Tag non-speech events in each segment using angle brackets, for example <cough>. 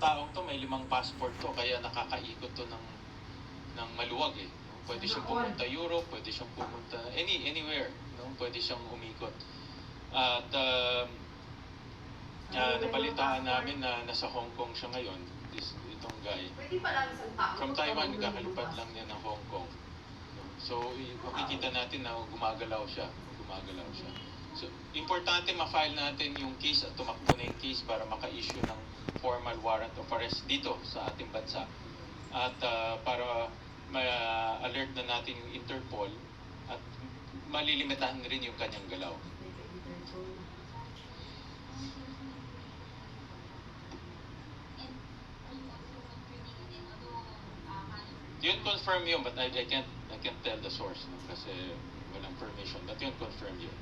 taong to may limang passport to kaya nakakaikot to ng ng maluwag eh. Pwede siyang pumunta Europe, pwede siyang pumunta any anywhere, no? Pwede siyang umikot. At um, ah, nabalitaan namin na nasa Hong Kong siya ngayon, this itong guy. Pwede pa lang isang tao. From Taiwan, kakalipat lang niya ng Hong Kong. So, makikita natin na gumagalaw siya. Gumagalaw siya. So, importante ma-file natin yung case at tumakbo na yung case para maka-issue ng formal warrant of arrest dito sa ating bansa. At ah, para ma-alert na natin yung Interpol at malilimitahan rin yung kanyang galaw. Yun confirm yun, but I, I can't I can't tell the source no? kasi walang permission. But yun confirm yun.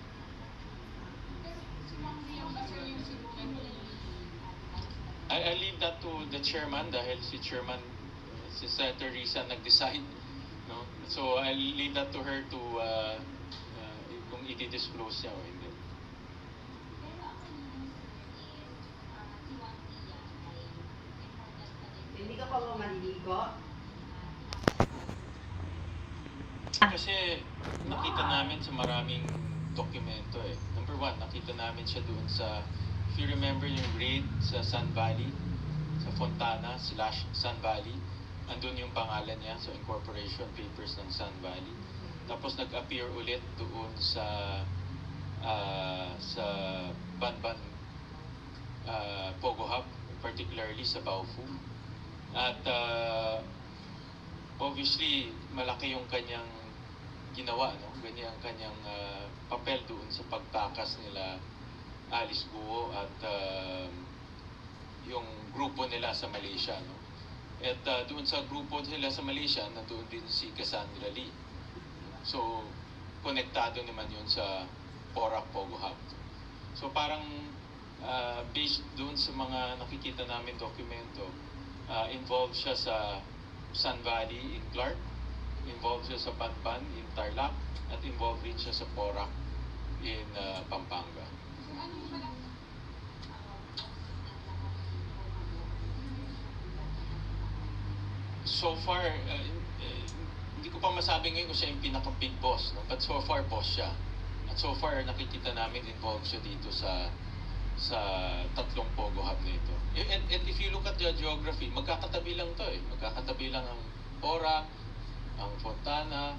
I, I leave that to the chairman dahil si chairman, si Senator Risa nag-decide. No? So I leave that to her to uh, uh, kung i-disclose niya o hindi. Hindi ka pa maliligo? Kasi nakita namin sa maraming dokumento eh. Number one, nakita namin siya doon sa, you remember yung raid sa Sun Valley, sa Fontana slash Sun Valley, andun yung pangalan niya sa incorporation papers ng Sun Valley. Tapos nag-appear ulit doon sa ah, sa Banban ah, Pogo Hub, particularly sa Baofu. At ah, obviously malaki yung kanyang ginawa no ganyan ang kanyang ah, papel doon sa pagtakas nila Alice Guo at ah, yung grupo nila sa Malaysia no? At ah, doon sa grupo nila sa Malaysia nandoon din si Cassandra Lee. So konektado naman yun sa Porac Pogo Hub. So parang ah, based doon sa mga nakikita namin dokumento ah, involved siya sa Sun Valley in Clark, involved siya sa Banban in Tarlac, at involved rin siya sa Porac in uh, Pampanga. So far, uh, eh, hindi ko pa masabi ngayon kung siya yung pinaka-big boss, no? but so far, boss siya. At so far, nakikita namin involved siya dito sa sa tatlong Pogo Hub na ito. And, and if you look at the geography, magkakatabi lang to eh. Magkakatabi lang ang Porac, ang Fontana,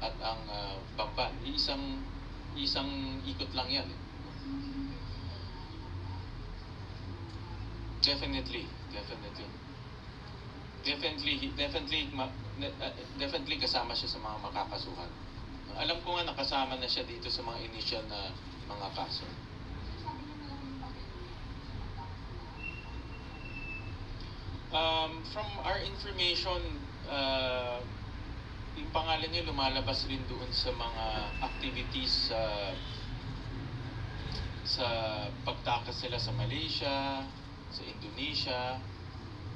at ang uh, Bamban. Isang, isang ikot lang yan eh. Definitely, definitely. Definitely, definitely, uh, definitely kasama siya sa mga makakasuhan. Alam ko nga nakasama na siya dito sa mga initial na mga kaso. Um, from our information, uh, yung pangalan niya lumalabas rin doon sa mga activities sa sa pagtakas sila sa Malaysia, sa Indonesia,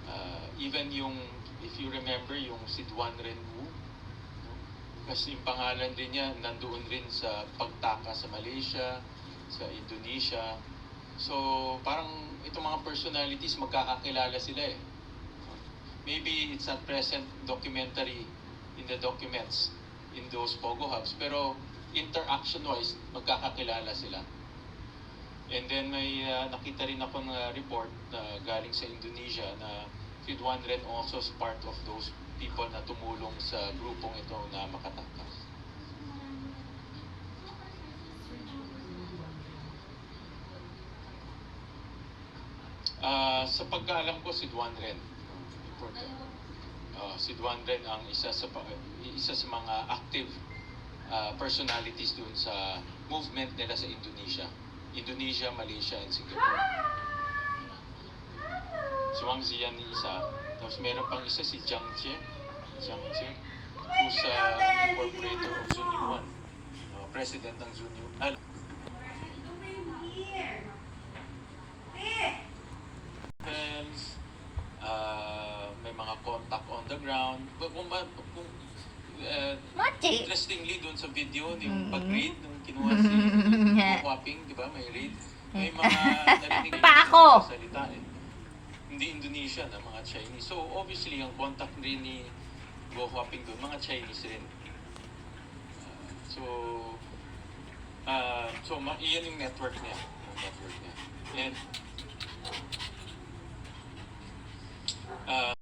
uh, even yung, if you remember, yung si Duan Renwu, kasi yung pangalan din niya nandoon rin sa pagtakas sa Malaysia, sa Indonesia. So, parang itong mga personalities, magkakakilala sila eh. Maybe it's not present documentary in the documents in those Pogo Hubs, pero interaction-wise, magkakakilala sila. And then may uh, nakita rin ako ng report na galing sa Indonesia na Fidwan Ren also is part of those people na tumulong sa grupong ito na makatakas. Ah, sa pagkaalam ko si Duan Ren. Ah, si Duan Ren ang isa sa isa sa mga active ah, personalities dun sa movement nila sa Indonesia. Indonesia, Malaysia, and Singapore. Si Wang Ziyan ni isa. Tapos meron pang isa si Jiang Jie. Jiang Jie. Who's uh, incorporator of Zunyu 1. Uh, president ng Zunyu. Ah, uh, may mga contact on the ground. Kung, ma- kung uh, interestingly doon sa video, yung mm. pag-read nung kinuha si <laughs> Waping, di ba? May read. May mga <laughs> narinig pa ako. salita. Eh. Hindi Indonesia na mga Chinese. So obviously, ang contact rin ni Go Waping doon, mga Chinese rin. Uh, so, uh, so iyan yung network niya. Yung network niya. And, uh,